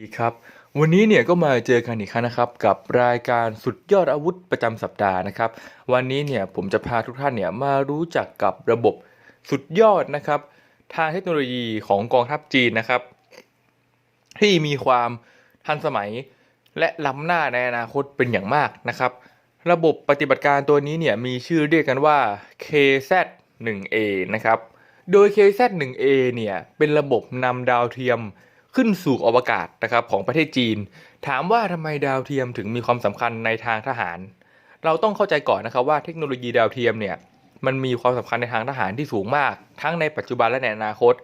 ดีครับ วันนี้เนี่ยก็มาเจอกันอีกครั้งนะครับ กับรายการสุดยอดอาวุธประจำสัปดาห์นะครับ วันนี้เนี่ยผมจะพาทุกท่านเนี่ยมารู้จักกับระบบสุดยอดนะครับทางเทคโนโลยีของกองทัพจีนนะครับ ที่มีความทันสมัยและล้ำหน้าในอนาคตเป็นอย่างมากนะครับ ระบบปฏิบัติการตัวนี้เนี่ยมีชื่อเรียกกันว่า KZ-1A นะครับโดย KZ-1A เนี่ยเป็นระบบนำดาวเทียม ขึ้นสู่อวกาศนะครับของประเทศจีน ถามว่าทำไมดาวเทียมถึงมีความสำคัญในทางทหาร เราต้องเข้าใจก่อนนะครับว่าเทคโนโลยีดาวเทียมเนี่ยมันมีความสำคัญในทางทหารที่สูงมาก ทั้งในปัจจุบันและในอนาคต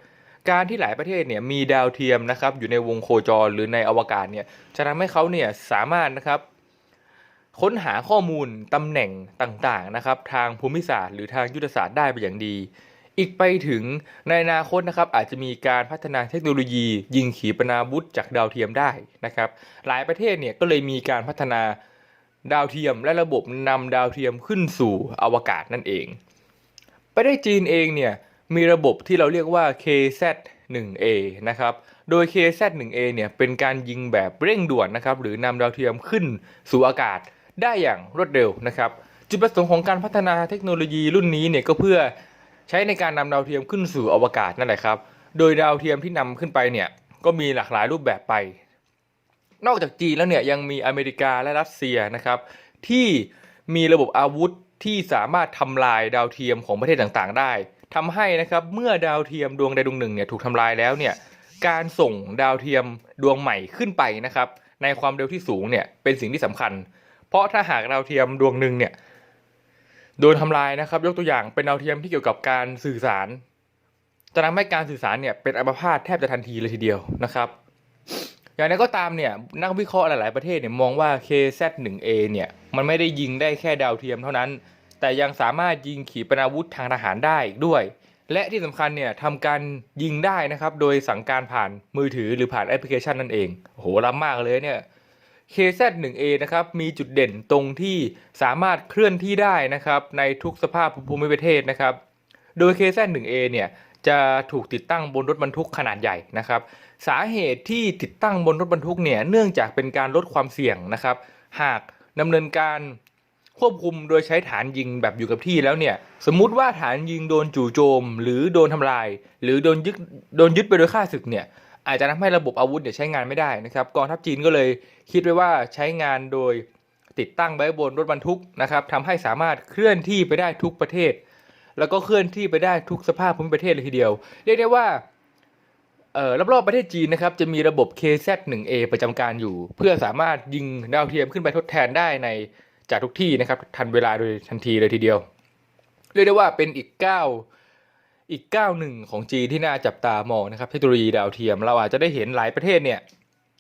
การที่หลายประเทศเนี่ยมีดาวเทียมนะครับอยู่ในวงโคจรหรือในอวกาศเนี่ยจะทำให้เขาเนี่ยสามารถนะครับค้นหาข้อมูลตำแหน่งต่างๆนะครับทางภูมิศาสตร์ หรือทางยุทธศาสตร์ได้เป็นอย่างดี อีกไปถึงในอนาคตนะครับอาจจะมีการพัฒนาเทคโนโลยี ยิงขีปนาวุธจากดาวเทียมได้นะครับ หลายประเทศเนี่ยก็เลยมีการพัฒนาดาวเทียมและระบบนำดาวเทียมขึ้นสู่อวกาศนั่นเอง ประเทศจีนเองเนี่ยมีระบบที่เราเรียกว่า KZ-1A นะครับ โดย KZ-1A เนี่ยเป็นการยิงแบบเร่งด่วนนะครับหรือนำดาวเทียมขึ้นสู่อากาศได้อย่างรวดเร็วนะครับ จุดประสงค์ของการพัฒนาเทคโนโลยีรุ่นนี้เนี่ยก็เพื่อ ใช้ในการนำดาวเทียมขึ้นสู่อวกาศนั่นแหละครับ โดยดาวเทียมที่นำขึ้นไปเนี่ยก็มีหลากหลายรูปแบบไป นอกจากจีนแล้วเนี่ยยังมีอเมริกาและรัสเซียนะครับที่มีระบบอาวุธที่สามารถทำลายดาวเทียมของประเทศต่างๆ ได้ทำให้นะครับเมื่อดาวเทียมดวงใดดวงหนึ่งเนี่ยถูกทำลายแล้วเนี่ยการส่งดาวเทียมดวงใหม่ขึ้นไปนะครับในความเร็วที่สูงเนี่ยเป็นสิ่งที่สำคัญ เพราะถ้าหากดาวเทียมดวงหนึ่งเนี่ย โดนทำลายนะครับ ยกตัวอย่างเป็นดาวเทียมที่เกี่ยวกับการสื่อสารจะทำให้การสื่อสารเนี่ยเป็นอัมพาตแทบจะทันทีเลยทีเดียวนะครับ อย่างไรก็ตามเนี่ยนักวิเคราะห์หลาย ๆ ประเทศเนี่ยมองว่า KZ-1A เนี่ยมันไม่ได้ยิงได้แค่ดาวเทียมเท่านั้น แต่ยังสามารถยิงขีปนาวุธทางทหารได้อีกด้วย และที่สำคัญเนี่ยทำการยิงได้นะครับ โดยสั่งการผ่านมือถือหรือผ่านแอปพลิเคชันนั่นเองโหล้ำมากเลยเนี่ย KZ-1A นะครับมีจุดเด่นตรงที่สามารถเคลื่อนที่ได้นะครับในทุกสภาพภูมิประเทศนะครับ โดย KZ-1A เนี่ยจะถูกติดตั้งบนรถบรรทุกขนาดใหญ่นะครับ สาเหตุที่ติดตั้งบนรถบรรทุกเนี่ยเนื่องจากเป็นการลดความเสี่ยงนะครับ หากดำเนินการควบคุมโดยใช้ฐานยิงแบบอยู่กับที่แล้วเนี่ยสมมุติว่าฐานยิงโดนจู่โจม หรือโดนทำลาย หรือโดนยึดโดนยึดไปโดยค่าศึกเนี่ย อาจจะทำให้ระบบอาวุธเนี่ยใช้งานไม่ได้นะครับกองทัพจีนก็เลยคิดไว้ว่าใช้งานโดยติดตั้งไว้บนรถบรรทุกนะครับทำให้สามารถเคลื่อนที่ไปได้ทุกประเทศ แล้วก็เคลื่อนที่ไปได้ทุกสภาพภูมิประเทศเลยทีเดียว เรียกได้ว่าเอ่อรอบๆประเทศจีนนะครับจะมีระบบ KZ-1A ประจำการอยู่ เพื่อสามารถยิงดาวเทียมขึ้นไปทดแทนได้ในจากทุกที่นะครับทันเวลาโดยทันทีเลยทีเดียว เรียกได้ว่าเป็นอีกก้าว อีกก้าวหนึ่งของจีนที่น่าจับตามองนะครับเทคโนโลยีดาวเทียม เราอาจจะได้เห็นหลายประเทศเนี่ย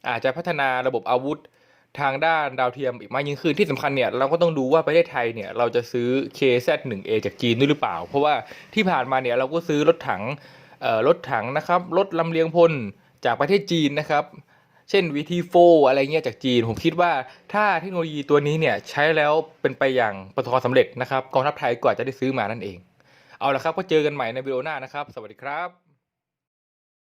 อาจจะพัฒนาระบบอาวุธทางด้านดาวเทียมอีกมากยิ่งขึ้นที่สำคัญเนี่ยเราก็ต้องดูว่าประเทศไทยเนี่ยเราจะซื้อ KZ-1A จากจีนด้วยหรือเปล่า เพราะว่าที่ผ่านมาเนี่ยเราก็ซื้อรถถังเอ่อรถถังนะครับรถลำเลียงพลจากประเทศจีนนะครับ เช่น VT4 อะไรเงี้ยจากจีน ผมคิดว่าถ้าเทคโนโลยีตัวนี้เนี่ยใช้แล้วเป็นไปอย่างประสบความสำเร็จนะครับกองทัพไทยก็อาจจะได้ซื้อมานั่นเอง เอาละครับก็เจอกันใหม่ในวิดีโอหน้านะครับ สวัสดีครับ